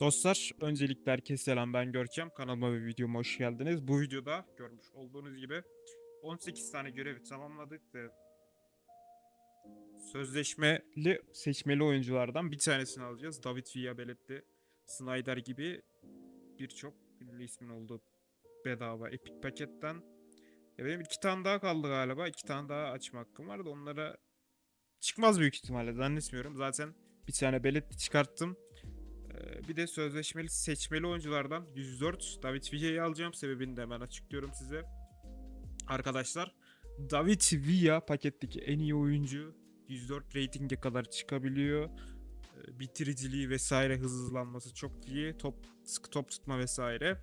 Dostlar, öncelikle herkese selam ben Görkem. Kanalıma ve videoma hoş geldiniz. Bu videoda görmüş olduğunuz gibi 18 tane görevi tamamladık ve sözleşmeli seçmeli oyunculardan bir tanesini alacağız. David Villa, Belletti, Snyder gibi birçok ünlü ismin olduğu bedava Epic paketten. Ya benim iki tane daha kaldı galiba. İki tane daha açma hakkım vardı. Onlara çıkmaz büyük ihtimalle zannetmiyorum. Zaten bir tane Belletti çıkarttım. Ee, Bir de sözleşmeli seçmeli oyunculardan 104 David Villa'yı alacağım. Sebebini de hemen açıklıyorum size. Arkadaşlar David Villa paketteki en iyi oyuncu 104 ratinge kadar çıkabiliyor. Ee, Bitiriciliği vesaire hızlanması çok iyi. Top sıkı top tutma vesaire.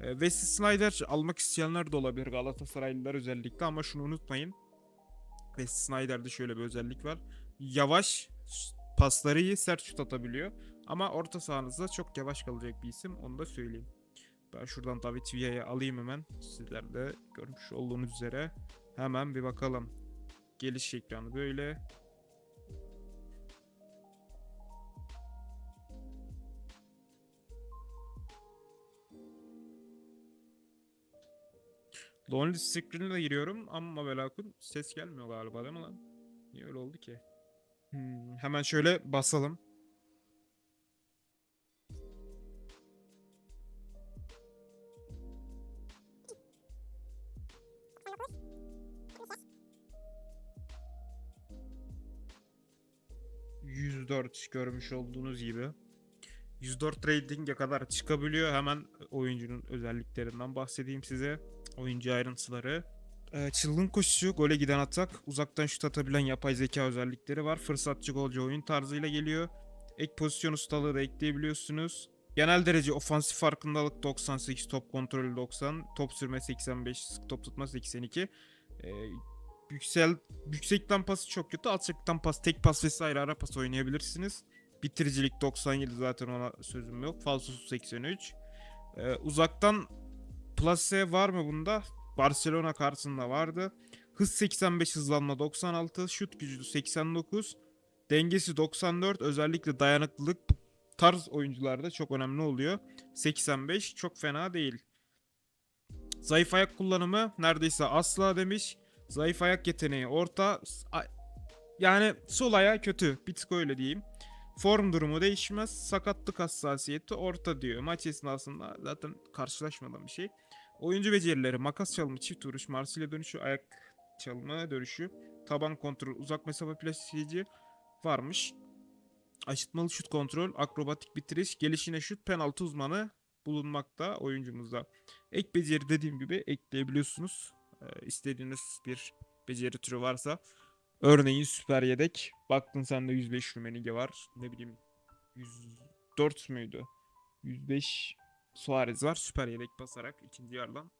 Ee, Wesley Snyder almak isteyenler de olabilir Galatasaraylılar özellikle ama şunu unutmayın. Wesley Snyder'de şöyle bir özellik var. Yavaş pasları iyi sert şut atabiliyor. Ama orta sahanızda çok yavaş kalacak bir isim. Onu da söyleyeyim. Ben şuradan David Villa'yı alayım hemen. Sizler de görmüş olduğunuz üzere. Hemen bir bakalım. Geliş ekranı böyle. Lonely Screen'e giriyorum ama velakun ses gelmiyor galiba değil mi lan? Niye öyle oldu ki? Hmm, hemen şöyle basalım. ...104 görmüş olduğunuz gibi. 104 rating'e kadar çıkabiliyor. Hemen oyuncunun özelliklerinden bahsedeyim size. Oyuncu ayrıntıları. Ee, çılgın koşucu, gole giden atak, uzaktan şut atabilen yapay zeka özellikleri var. Fırsatçı golcü oyun tarzıyla geliyor. Ek pozisyon ustalığı da ekleyebiliyorsunuz. Genel derece ofansif farkındalık 98, top kontrolü 90, top sürme 85, sık top tutma 82. Ee, yüksel, yüksekten pası çok kötü, alçaktan pas, tek pas vesaire ara pas oynayabilirsiniz. Bitiricilik 97 zaten ona sözüm yok. Falsosu 83. Ee, uzaktan plase var mı bunda? Barcelona karşısında vardı. Hız 85, hızlanma 96, şut gücü 89, dengesi 94, özellikle dayanıklılık tarz oyuncularda çok önemli oluyor. 85 çok fena değil. Zayıf ayak kullanımı neredeyse asla demiş. Zayıf ayak yeteneği orta. Yani sol ayağı kötü. Bir tık öyle diyeyim. Form durumu değişmez. Sakatlık hassasiyeti orta diyor. Maç esnasında zaten karşılaşmadan bir şey. Oyuncu becerileri makas çalımı, çift vuruş, Marsilya dönüşü, ayak çalımı dönüşü, taban kontrol, uzak mesafe plastikçi varmış. Aşıtmalı şut kontrol, akrobatik bitiriş, gelişine şut, penaltı uzmanı bulunmakta oyuncumuzda. Ek beceri dediğim gibi ekleyebiliyorsunuz. Ee, istediğiniz bir beceri türü varsa. Örneğin süper yedek. Baktın sende 105 Rumenige var. Ne bileyim 104 müydü? 105 Suarez var. Süper yedek basarak ikinci yarıdan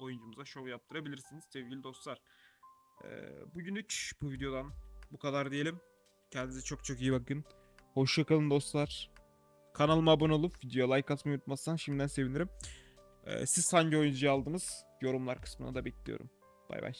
oyuncumuza şov yaptırabilirsiniz sevgili dostlar. Ee, bugünlük bu videodan bu kadar diyelim. Kendinize çok çok iyi bakın. Hoşçakalın dostlar. Kanalıma abone olup videoya like atmayı unutmazsan şimdiden sevinirim. Ee, siz hangi oyuncuyu aldınız? Yorumlar kısmına da bekliyorum. Bay bay.